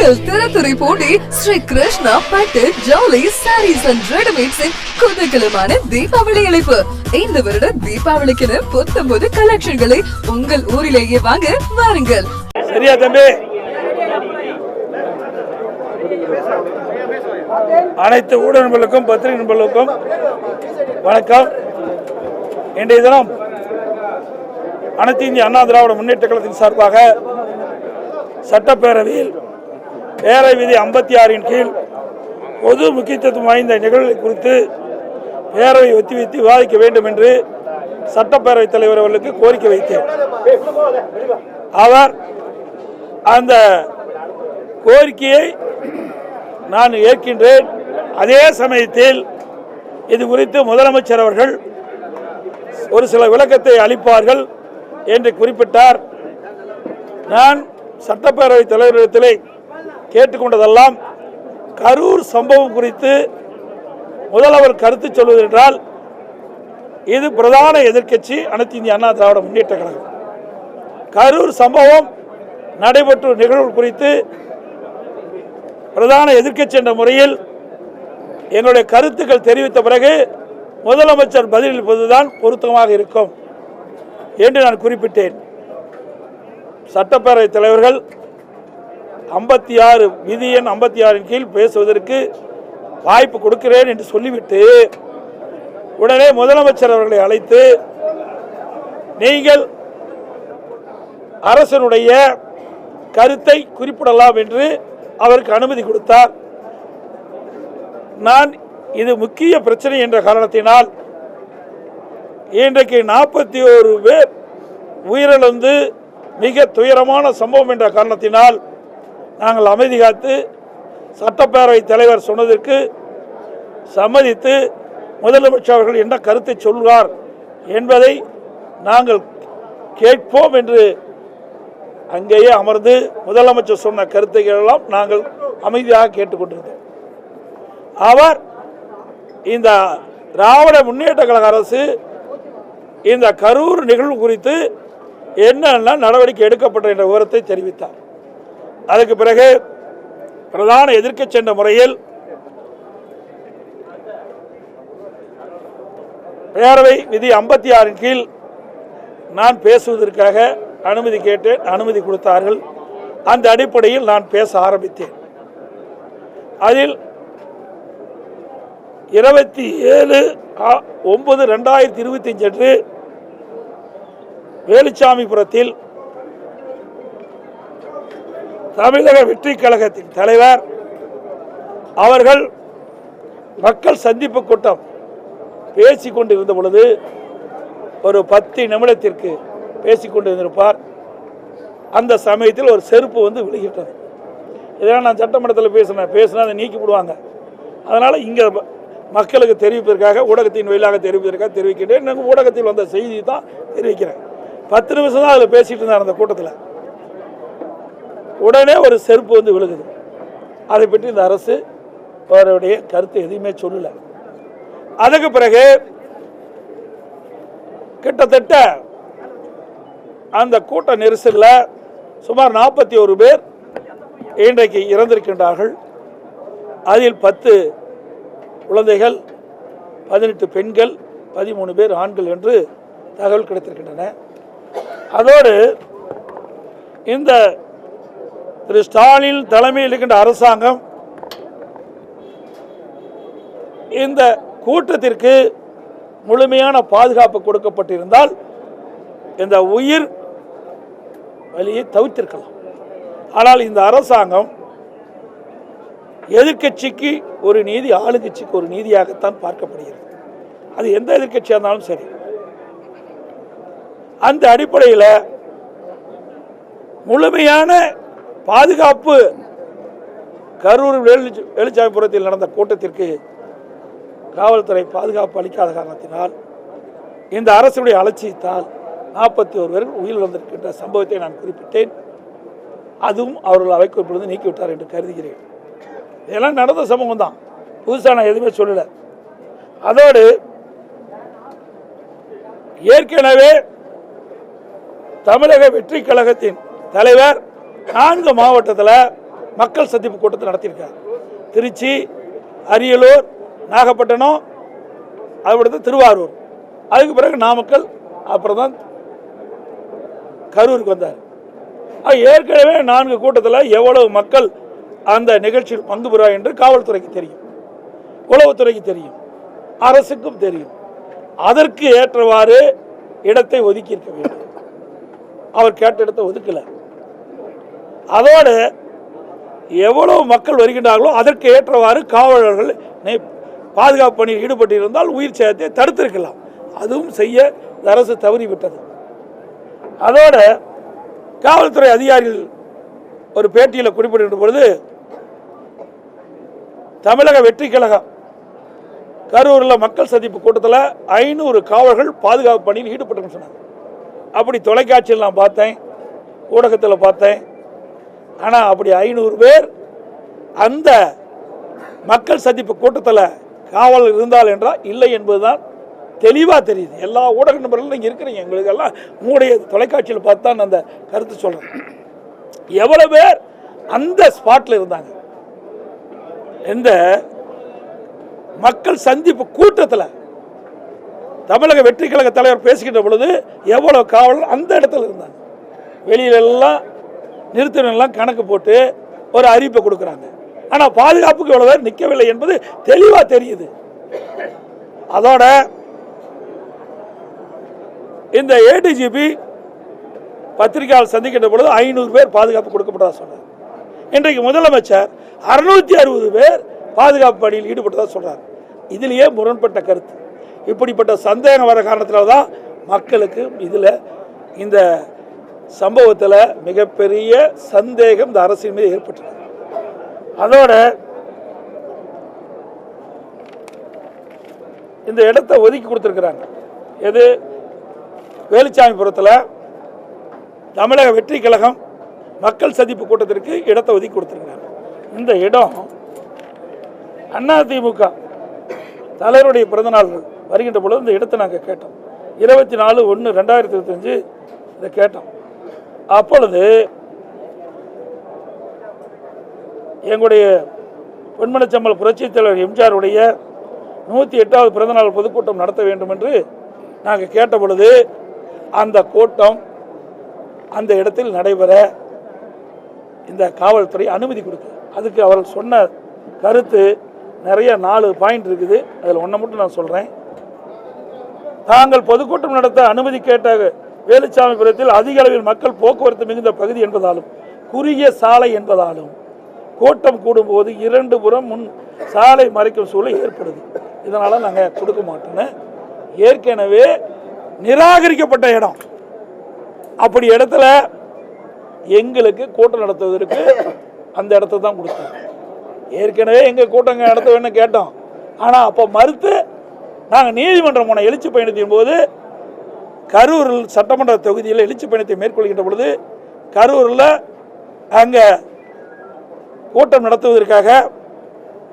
உங்கள் திறத்துறை போட்டி ஸ்ரீ கிருஷ்ணா பட்டு ஜவுளி சாரீஸ் அண்ட் ரெடிமேட்ஸின் குதகலமான தீபாவளி அழைப்பு இந்த வருட தீபாவளிக்கென புத்தம்புது கலெக்ஷன்களை உங்கள் ஊரிலேயே வாங்க வாருங்கள். சரியா தம்பி? அனைத்து ஊடக நண்பர்களுக்கும் பத்திரிகை நண்பர்களுக்கும் வணக்கம். இன்றைய தினம் அனைத்து இந்திய அண்ணா திராவிட முன்னேற்ற கழகத்தின் சார்பாக சட்டப்பேரவையில் பேரை விதி ஐம்பத்தி ஆறின் கீழ் பொது முக்கியத்துவம் வாய்ந்த நிகழ்வு குறித்து பேரவை ஒத்திவைத்து விவாதிக்க வேண்டும் என்று சட்டப்பேரவைத் தலைவர் அவர்களுக்கு கோரிக்கை வைத்தேன். அவர் அந்த கோரிக்கையை நான் ஏற்கின்றேன். அதே சமயத்தில் இது குறித்து முதலமைச்சர் அவர்கள் ஒரு சில விளக்கத்தை அளிப்பார்கள் என்று குறிப்பிட்டார். நான் சட்டப்பேரவை தலைவரிடத்திலே கேட்டுக்கொண்டதெல்லாம் கரூர் சம்பவம் குறித்து முதல்வர் கருத்து சொல்வதென்றால் இது பிரதான எதிர்க்கட்சி அனைத்து இந்திய அண்ணா திராவிட முன்னேற்ற கழகம். கரூர் சம்பவம் நடைபெற்ற நிகழ்வு குறித்து பிரதான எதிர்க்கட்சி என்ற முறையில் எங்களுடைய கருத்துக்கள் தெரிவித்த பிறகு முதலமைச்சர் பதிலளிப்பதுதான் பொருத்தமாக இருக்கும் என்று நான் குறிப்பிட்டேன். சட்டப்பேரவைத் தலைவர்கள் ஐம்பத்தி ஆறு விதி எண் ஐம்பத்தி ஆறின் கீழ் பேசுவதற்கு வாய்ப்பு கொடுக்கிறேன் என்று சொல்லிவிட்டு உடனே முதலமைச்சர் அவர்களை அழைத்து நீங்கள் அரசனுடைய கருத்தை குறிப்பிடலாம் என்று அவருக்கு அனுமதி கொடுத்தார். நான் இது முக்கிய பிரச்சனை என்ற காரணத்தினால் இன்றைக்கு நாற்பத்தி ஒரு பேர் உயிரிழந்து மிக துயரமான சம்பவம் என்ற காரணத்தினால் நாங்கள் அமைதி காத்து சட்டப்பேரவை தலைவர் சொன்னதற்கு சம்மதித்து முதலமைச்சர் அவர்கள் என்ன கருத்தை சொல்வார் என்பதை நாங்கள் கேட்போம் என்று அங்கேயே அமர்ந்து முதலமைச்சர் சொன்ன கருத்துக்களெல்லாம் நாங்கள் அமைதியாக கேட்டுக்கொண்டிருந்தோம் அவர் இந்த திராவிட முன்னேற்ற கழக அரசு இந்த கரூர் நிகழ்வு குறித்து என்னென்ன நடவடிக்கை எடுக்கப்பட்ட என்ற விவரத்தை தெரிவித்தார். அதுக்கு பிறகு பிரதான எதிர்க்க சென்ற முறையில் பேரவை விதி ஐம்பத்தி ஆறின் கீழ் நான் பேசுவதற்காக அனுமதி கேட்டேன் அனுமதி கொடுத்தார்கள். அந்த அடிப்படையில் நான் பேச ஆரம்பித்தேன். அதில் இருபத்தி ஏழு ஆ- ஒன்பது ரெண்டாயிரத்தி இருபத்தி அஞ்சு அன்று வேலுச்சாமிபுரத்தில் தமிழக வெற்றி கழகத்தின் தலைவர். அவர்கள் மக்கள் சந்திப்பு கூட்டம் பேசிக் கொண்டிருந்த பொழுது ஒரு பத்து நிமிடத்திற்கு பேசிக் கொண்டிருந்திருப்பார். அந்த சமயத்தில் ஒரு செருப்பு வந்து விழுகிட்டது இதெல்லாம் நான் சட்டமன்றத்தில் பேசினேன் பேசினா அதை நீக்கி விடுவாங்க. அதனால் இங்கே மக்களுக்கு தெரிவிப்பதற்காக ஊடகத்தின் வழியாக தெரிவிப்பதற்காக தெரிவிக்கின்றேன். எனக்கு ஊடகத்தில் வந்த செய்தி தான் தெரிவிக்கிறேன். பத்து நிமிஷம் தான் அதில் பேசிகிட்டு இருந்தார் அந்த கூட்டத்தில். உடனே ஒரு செருப்பு வந்து விழுகுது. அதை பற்றி இந்த அரசு அவருடைய கருத்து எதுவுமே சொல்லலை. அதுக்கு பிறகு கிட்டத்தட்ட அந்த கூட்ட நெரிசலில் சுமார் நாற்பத்தி ஒரு பேர் இன்றைக்கு இறந்திருக்கின்றார்கள். அதில் பத்து குழந்தைகள் பதினெட்டு பெண்கள் பதிமூணு பேர் ஆண்கள் என்று தகவல் கிடைத்திருக்கின்றன. அதோடு இந்த திரு ஸ்டாலின் தலைமையில் இருக்கின்ற அரசாங்கம் இந்த கூட்டத்திற்கு முழுமையான பாதுகாப்பு கொடுக்கப்பட்டிருந்தால் இந்த உயிர் வழியை தவிர்த்திருக்கலாம். ஆனால் இந்த அரசாங்கம் எதிர்க்கட்சிக்கு ஒரு நீதி ஆளுங்கட்சிக்கு ஒரு நீதியாகத்தான் பார்க்கப்படுகிறது. அது எந்த எதிர்க்கட்சியாக இருந்தாலும் சரி. அந்த அடிப்படையில் முழுமையான பாதுகாப்பு. கரூர் வேலு வேலுச்சாமிபுரத்தில் நடந்த கூட்டத்திற்கு காவல்துறை பாதுகாப்பு அளிக்காத காரணத்தினால் இந்த அரசுடைய அலட்சியத்தால் நாற்பத்தி ஒரு பேர் உயிரிழந்திருக்கின்ற சம்பவத்தை நான் குறிப்பிட்டேன். அதுவும் அவர்கள் அவை குறிப்பிலிருந்து நீக்கிவிட்டார் என்று கருதுகிறேன். இதெல்லாம் நடந்த சமூகம் தான். புதுசாக நான் எதுவுமே சொல்லலை. அதோடு ஏற்கனவே தமிழக வெற்றி கழகத்தின் தலைவர் நான்கு மாவட்டத்தில் மக்கள் சந்திப்பு கூட்டத்தை நடத்தியிருக்கார் திருச்சி அரியலூர் நாகப்பட்டினம் அதுபடுத்து திருவாரூர். அதுக்கு பிறகு நாமக்கல் அப்புறம் தான் கரூருக்கு வந்தார். ஏற்கனவே நான்கு கூட்டத்தில் எவ்வளவு மக்கள் அந்த நிகழ்ச்சியில் பங்கு பெறுவார் என்று காவல்துறைக்கு தெரியும். உளவுத்துறைக்கு தெரியும். அரசுக்கும் தெரியும். அதற்கு ஏற்றவாறு இடத்தை ஒதுக்கி இருக்க வேண்டும். அவர் கேட்ட இடத்தை ஒதுக்கலை. அதோடு எவ்வளவு மக்கள் வருகின்றார்களோ அதற்கு ஏற்றவாறு காவலர்கள் பாதுகாப்பு பணியில் ஈடுபட்டிருந்தால் உயிர் சேதத்தை தடுத்திருக்கலாம். அதுவும் செய்ய அரசு தவறிவிட்டது அதோடு காவல்துறை அதிகாரிகள் ஒரு பேட்டியில் குறிப்பிடுகின்ற பொழுது தமிழக வெற்றி கழகம் கரூரில் மக்கள் சந்திப்பு கூட்டத்தில் ஐநூறு காவலர்கள் பாதுகாப்பு பணியில் ஈடுபட்டு சொன்னாங்க அப்படி தொலைக்காட்சியில் நான் பார்த்தேன் ஊடகத்தில் பார்த்தேன் ஆனால் அப்படி ஐநூறு பேர் அந்த மக்கள் சந்திப்பு கூட்டத்தில் காவல் இருந்தால் என்றால் இல்லை என்பதுதான் தெளிவாக தெரியுது. எல்லா ஊடக நபர்களும் நீங்கள் இருக்கிறீங்க. எங்களுக்கு எல்லாம் உங்களுடைய தொலைக்காட்சியில் பார்த்து தான் நான் அந்த கருத்து சொல்கிறேன் எவ்வளோ பேர் அந்த ஸ்பாட்டில் இருந்தாங்க. இந்த மக்கள் சந்திப்பு கூட்டத்தில் தமிழக வெற்றி கழக தலைவர் பேசுகின்ற பொழுது எவ்வளோ காவலர் அந்த இடத்துல இருந்தாங்க. வெளியிலெல்லாம் எல்லாம் கணக்கு போட்டு ஒரு அறிவிப்பை கொடுக்குறாங்க. ஆனால் பாதுகாப்புக்கு இவ்வளோ பேர் நிற்கவில்லை என்பது தெளிவாக தெரியுது. அதோட இந்த ஏடிஜிபி பத்திரிகையாளர் சந்திக்கின்ற பொழுது ஐநூறு பேர் பாதுகாப்பு கொடுக்கப்பட்டதாக சொன்னார். இன்றைக்கு முதலமைச்சர் அறுநூத்தி அறுபது பேர் பாதுகாப்பு பணியில் ஈடுபட்டதாக சொல்கிறார் இதிலேயே முரண்பட்ட கருத்து. இப்படிப்பட்ட சந்தேகம் வர காரணத்தில் தான் மக்களுக்கு இதில் இந்த சம்பவத்தில் மிகப்பெரிய சந்தேகம் இந்த அரசின் மீது ஏற்பட்டது. அதோட இந்த இடத்தை ஒதுக்கி கொடுத்துருக்குறாங்க. எது? வேலுச்சாமிபுரத்தில் தமிழக வெற்றி கழகம் மக்கள் சந்திப்பு கூட்டத்திற்கு இடத்தை ஒதுக்கி கொடுத்துருக்குறாங்க. இந்த இடம் அதிமுக தலைவருடைய பிறந்தநாள் வருகின்ற பொழுது இந்த இடத்தை நாங்கள் கேட்டோம். இருபத்தி நாலு ஒன்று ரெண்டாயிரத்தி இருபத்தஞ்சு இதை கேட்டோம். அப்பொழுது எங்களுடைய பொன்மனச்சம்பல் புரட்சித் தலைவர் எம்ஜிஆருடைய நூற்றி எட்டாவது பிறந்தநாள் பொதுக்கூட்டம் நடத்த வேண்டும் என்று நாங்கள் கேட்ட பொழுது அந்த கூட்டம் அந்த இடத்தில் நடைபெற இந்த காவல்துறை அனுமதி கொடுக்கு அதுக்கு அவர்கள் சொன்ன கருத்து நிறைய நாலு பாயிண்ட் இருக்குது. அதில் ஒன்றை மட்டும் நான் சொல்கிறேன் தாங்கள் பொதுக்கூட்டம் நடத்த அனுமதி கேட்ட வேலுச்சாமிபுரத்தில் அதிக அளவில் மக்கள் போக்குவரத்து மிகுந்த பகுதி என்பதாலும் குறுகிய சாலை என்பதாலும் கூட்டம் கூடும்போது இரண்டு புறம் முன் சாலை மறைக்கும் சூழல் ஏற்படுது. இதனால் நாங்கள் கொடுக்க மாட்டோன்னு ஏற்கனவே நிராகரிக்கப்பட்ட இடம். அப்படி இடத்துல எங்களுக்கு கூட்டம் நடத்துவதற்கு அந்த இடத்த தான் கொடுத்தோம். ஏற்கனவே எங்கள் கூட்டங்க நடத்த வேணும்னு கேட்டோம். ஆனால் அப்போ மறுத்து நாங்கள் நீதிமன்றம் போன எழுச்சி பயணத்தின் போது கரூரில் சட்டமன்ற தொகுதியில் எழுச்சி பயணத்தை மேற்கொள்கின்ற பொழுது கரூரில் அங்கே கூட்டம் நடத்துவதற்காக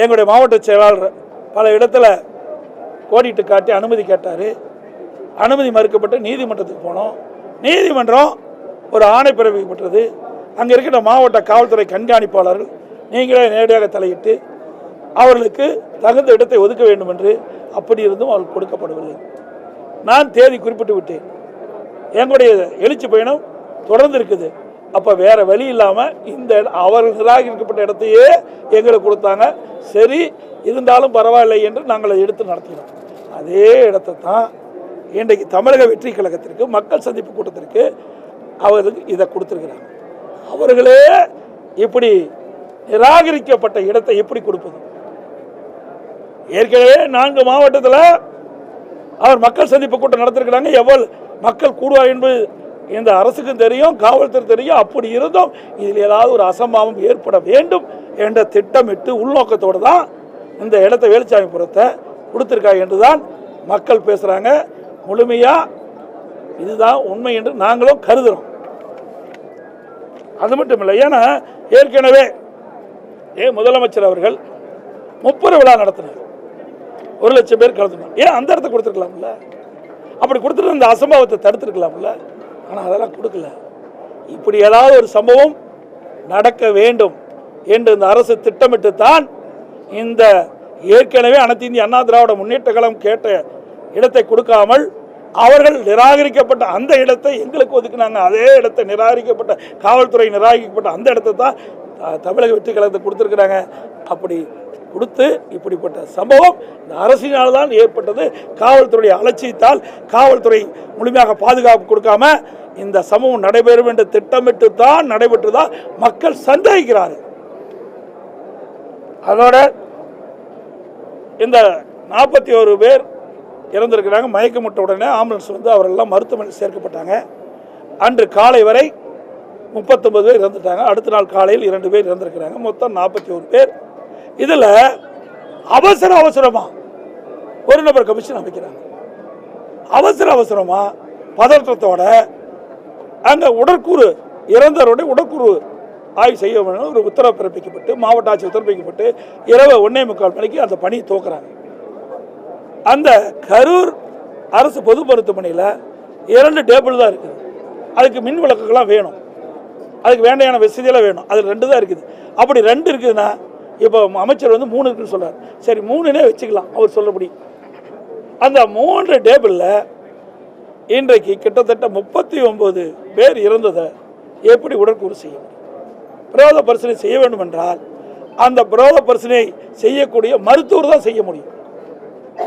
எங்களுடைய மாவட்ட செயலாளர் பல இடத்துல கோடிட்டு காட்டி அனுமதி கேட்டார். அனுமதி மறுக்கப்பட்டு நீதிமன்றத்துக்கு போனோம். நீதிமன்றம் ஒரு ஆணை பிறப்பிக்கப்பட்டது அங்கே இருக்கின்ற மாவட்ட காவல்துறை கண்காணிப்பாளர்கள் நீங்களே நேரடியாக தலையிட்டு அவர்களுக்கு தகுந்த இடத்தை ஒதுக்க வேண்டும் என்று அப்படி இருந்தும் அவர்கள் கொடுக்கப்படவில்லை நான் தேதி குறிப்பிட்டு விட்டேன். எங்களுடைய எழுச்சி பயணம் தொடர்ந்து இருக்குது. அப்போ வேற வழி இல்லாமல் இந்த இட- அவர்கள் நிராகரிக்கப்பட்ட இடத்தையே எங்களுக்கு கொடுத்தாங்க. சரி இருந்தாலும் பரவாயில்லை என்று நாங்கள் அதை எடுத்து நடத்தினோம். அதே இடத்தை தான் இன்றைக்கு தமிழக வெற்றி கழகத்திற்கு மக்கள் சந்திப்பு கூட்டத்திற்கு அவருக்கு இதை கொடுத்துருக்கிறாங்க. அவர்களே இப்படி நிராகரிக்கப்பட்ட இடத்தை எப்படி கொடுப்பது? ஏற்கனவே நான்கு மாவட்டத்தில் அவர் மக்கள் சந்திப்பு கூட்டம் நடத்திருக்கிறாங்க. எவ்வளவு மக்கள் கூடுவார் என்பது இந்த அரசுக்கும் தெரியும் காவல்துறை தெரியும். அப்படி இருந்தும் இதில் ஏதாவது ஒரு அசம்பாவம் ஏற்பட வேண்டும் என்ற திட்டமிட்டு உள்நோக்கத்தோடு தான் இந்த இடத்த வேலுச்சாமிபுரத்தை கொடுத்துருக்காங்க என்று தான் மக்கள் பேசுகிறாங்க முழுமையாக இதுதான் உண்மை என்று நாங்களும் கருதுகிறோம் அது மட்டும் இல்லை ஏன்னா ஏற்கனவே ஏ முதலமைச்சர் அவர்கள் முப்பது விழா நடத்தினார். ஒரு லட்சம் பேர் கலந்துனாங்க ஏன் அந்த இடத்த கொடுத்துருக்கலாம்ல? அப்படி கொடுத்துட்டு இந்த அசம்பாவத்தை தடுத்துருக்கலாம்ல? ஆனால் அதெல்லாம் கொடுக்கல. இப்படி ஏதாவது ஒரு சம்பவம் நடக்க வேண்டும் என்று இந்த அரசு திட்டமிட்டு தான் இந்த ஏற்கனவே அனைத்து இந்திய அண்ணா திராவிட முன்னேற்ற கழகம் கேட்ட இடத்தை கொடுக்காமல் அவர்கள் நிராகரிக்கப்பட்ட அந்த இடத்தை எங்களுக்கு ஒதுக்குனாங்க. அதே இடத்தை நிராகரிக்கப்பட்ட காவல்துறை நிராகரிக்கப்பட்ட அந்த இடத்தை தான் தமிழக வெற்றி கழகத்தை கொடுத்துருக்குறாங்க. அப்படி கொடுத்து இப்படிப்பட்ட சம்பவம் இந்த அரசினால் தான் ஏற்பட்டது. காவல்துறை அலட்சியத்தால் காவல்துறை முழுமையாக பாதுகாப்பு கொடுக்காம இந்த சம்பவம் நடைபெறும் என்று திட்டமிட்டு தான் நடைபெற்றுதான் மக்கள் சந்தேகிக்கிறார்கள். அதோட இந்த நாற்பத்தி ஒரு பேர் இறந்திருக்கிறாங்க. மயக்கமுட்ட உடனே ஆம்புலன்ஸ் வந்து அவரெல்லாம் மருத்துவமனையில் சேர்க்கப்பட்டாங்க. அன்று காலை வரை முப்பத்தொன்பது பேர் இறந்துட்டாங்க. அடுத்த நாள் காலையில் இரண்டு பேர் இறந்திருக்கிறாங்க. மொத்தம் நாற்பத்தி ஒரு பேர் இதில் அவசர அவசரமா ஒரு நபர் கமிஷன் அமைக்கிறாங்க. அவசர அவசரமா பதற்றத்தோட அங்கே உடற்கூறு இறந்தவருடைய உடற்கூறு ஆய்வு செய்ய வேண்டும் ஒரு உத்தரவு பிறப்பிக்கப்பட்டு மாவட்ட ஆட்சி உத்தரப்பிக்கப்பட்டு இரவு ஒன்னே முக்கால் மணிக்கு அந்த பணியை துவக்குறாங்க. அந்த கரூர் அரசு பொது மருத்துவமனையில் இரண்டு டேபிள் தான் இருக்குது. அதுக்கு மின் விளக்குகள்லாம் வேணும். அதுக்கு வேண்டையான வசதியெல்லாம் வேணும். அது ரெண்டு தான் இருக்குது. அப்படி ரெண்டு இருக்குதுன்னா இப்போ அமைச்சர் வந்து மூணு இருக்குன்னு சொல்கிறார் சரி மூணுனே வச்சுக்கலாம் அவர் சொல்லபடி அந்த மூன்று டேபிளில் இன்றைக்கு கிட்டத்தட்ட முப்பத்தி ஒன்பது பேர் இறந்ததை எப்படி உடற்கூறு செய்ய முடியும்? பரிசனை செய்ய வேண்டும் என்றால் அந்த பிரேத பரிசனை செய்யக்கூடிய மருத்துவர் தான் செய்ய முடியும்.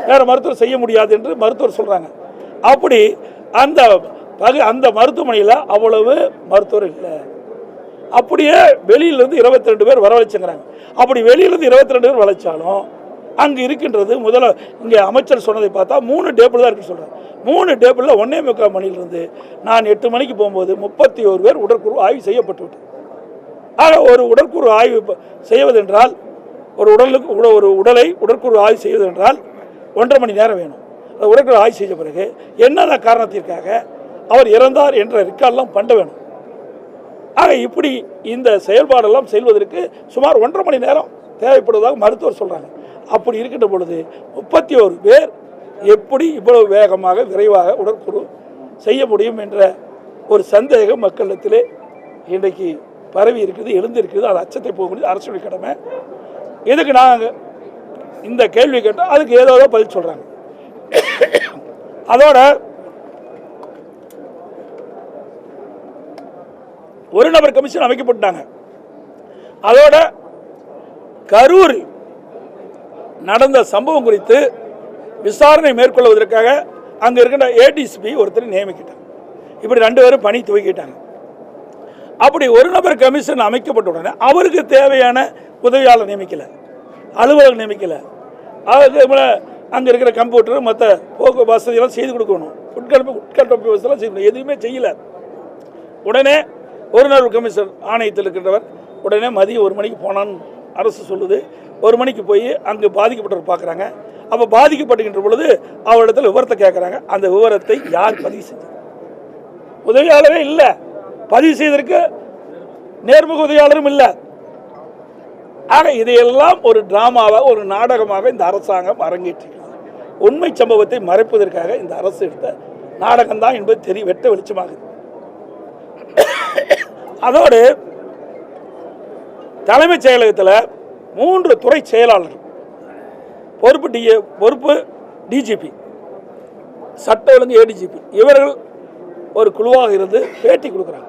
வேறு மருத்துவர் செய்ய முடியாது என்று மருத்துவர் சொல்கிறாங்க அப்படி அந்த பகு அந்த மருத்துவமனையில் அவ்வளவு மருத்துவர் இல்லை. அப்படியே வெளியிலிருந்து இருபத்தி ரெண்டு பேர் வரவழைச்சுங்கிறாங்க. அப்படி வெளியிலிருந்து இருபத்தி ரெண்டு பேர் வளைச்சாலும் அங்கே இருக்கின்றது முதல்ல இங்கே அமைச்சர் சொன்னதை பார்த்தா மூணு டேபிள் தான் இருக்கு சொல்கிறார் மூணு டேபிளில் ஒன்னே முக்கால் மணியிலிருந்து நான் எட்டு மணிக்கு போகும்போது முப்பத்தி ஒரு பேர் உடற்குழு ஆய்வு செய்யப்பட்டு விட்டது ஆக ஒரு உடற்குழு ஆய்வு செய்வதென்றால் ஒரு உடலுக்கு உட- ஒரு உடலை உடற்குழு ஆய்வு செய்வதென்றால் ஒன்றரை மணி நேரம் வேணும். அந்த ஆய்வு செய்த பிறகு என்னென்ன காரணத்திற்காக அவர் இறந்தார் என்ற ரெக்கார்டெல்லாம் பண்ண வேணும். ஆக இப்படி இந்த செயல்பாடெல்லாம் செல்வதற்கு சுமார் ஒன்றரை மணி நேரம் தேவைப்படுவதாக மருத்துவர் சொல்கிறாங்க அப்படி இருக்கின்ற பொழுது முப்பத்தி ஒரு பேர் எப்படி இவ்வளவு வேகமாக விரைவாக உடற்குழு செய்ய முடியும் என்ற ஒரு சந்தேகம் மக்களிடத்திலே இன்றைக்கு பரவி இருக்குது எழுந்திருக்குது அது அச்சத்தை போக அரசு அரசுடைய கடமை. இதுக்கு நாங்கள் இந்த கேள்வி கேட்டால் அதுக்கு ஏதோ ஏதோ பதில் சொல்கிறாங்க அதோட ஒரு நபர் கமிஷன் அமைக்கப்பட்டாங்க. அதோட கரூர் நடந்த சம்பவம் குறித்து விசாரணை மேற்கொள்வதற்காக அங்கே இருக்கின்ற ஏடிசிபி ஒருத்தர் நியமிக்கிட்டாங்க. இப்படி ரெண்டு பேரும் பணி துவக்கிட்டாங்க. அப்படி ஒரு நபர் கமிஷன் அமைக்கப்பட்ட உடனே அவருக்கு தேவையான உதவியாளர் நியமிக்கல. அலுவலர் நியமிக்கல. அதுக்கு அங்கே இருக்கிற கம்ப்யூட்டர் மற்ற போக்கு வசதியெல்லாம் செய்து கொடுக்கணும். உட்கட்டமைப்பு உட்கட்டமைப்பு வசதியெல்லாம் செய்யணும் எதுவுமே செய்யலை. உடனே ஒரு நாள் கமிஷன் ஆணையத்தில் இருக்கின்றவர் உடனே மதியம் ஒரு மணிக்கு போனான்னு அரசு சொல்லுது ஒரு மணிக்கு போய் அங்கே பாதிக்கப்பட்டவர் பார்க்குறாங்க. அப்போ பாதிக்கப்பட்டுகின்ற பொழுது அவரிடத்தில் விவரத்தை கேட்குறாங்க. அந்த விவரத்தை யார் பதிவு செஞ்சது உதவியாளரே இல்லை. பதிவு செய்ததற்கு நேர்முக உதவியாளரும் இல்லை. ஆக இதையெல்லாம் ஒரு டிராமாவாக ஒரு நாடகமாக இந்த அரசாங்கம் அரங்கேற்றிருக்கிறது. உண்மை சம்பவத்தை மறைப்பதற்காக இந்த அரசு எடுத்த நாடகம்தான் என்பது தெரிய வெட்ட வெளிச்சமாகுது. அதோடு தலைமைச் செயலகத்தில் மூன்று துறை செயலாளர் பொறுப்பு டி பொறுப்பு டிஜிபி சட்ட ஒழுங்கு ஏடிஜிபி இவர்கள் ஒரு குழுவாக இருந்து பேட்டி கொடுக்குறாங்க.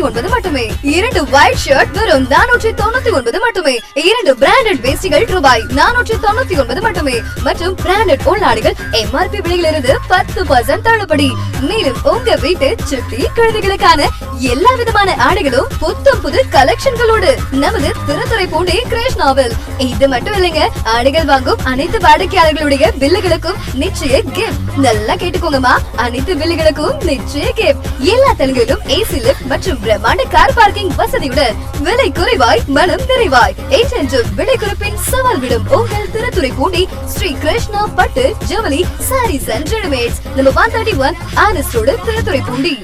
ஒன்பது மட்டுமே. இரண்டு ஒயிட் ஷர்ட் வெறும் நானூற்றி தொண்ணூத்தி ஒன்பது மட்டுமே. இரண்டு பிராண்டட் வேஸ்டிகள் ரூபாய் நானூற்றி தொண்ணூத்தி ஒன்பது மட்டுமே. மற்றும் பிராண்டட் உள்நாடுகள் எம்ஆர்பி விலையிலிருந்து பத்து பர்சன்ட் தள்ளுபடி. மேலும் உங்க வீட்டு சுட்டி குழந்தைகளுக்கான எல்லா விதமான ஆடைகளும் புத்தம் புது கலெக்ஷன்களோடு நமது திருத்துறை பூண்டி நாவல் இது மட்டும் இல்லைங்க ஆடைகள் வாங்கும் அனைத்து வாடிக்கையாளர்களுடைய பில்லுகளுக்கும் நிச்சய கிஃப்ட் நல்லா கேட்டுக்கோங்கம்மா. அனைத்து பில்லுகளுக்கும் நிச்சய கிஃப்ட் எல்லா தலங்களிலும் ஏசி லிப்ட் மற்றும் பிரம்மாண்ட கார் பார்க்கிங் வசதியுடன் விலை குறைவாய் மனம் நிறைவாய். என்றென்றும் விலை குறிப்பின் சவால் விடும் உங்கள் திருத்துறை பூண்டி ஸ்ரீ கிருஷ்ணா பட்டு ஜவுளி sarees and readymades number one thirty one ஆனஸ்டோடு Thiruthurai Poondi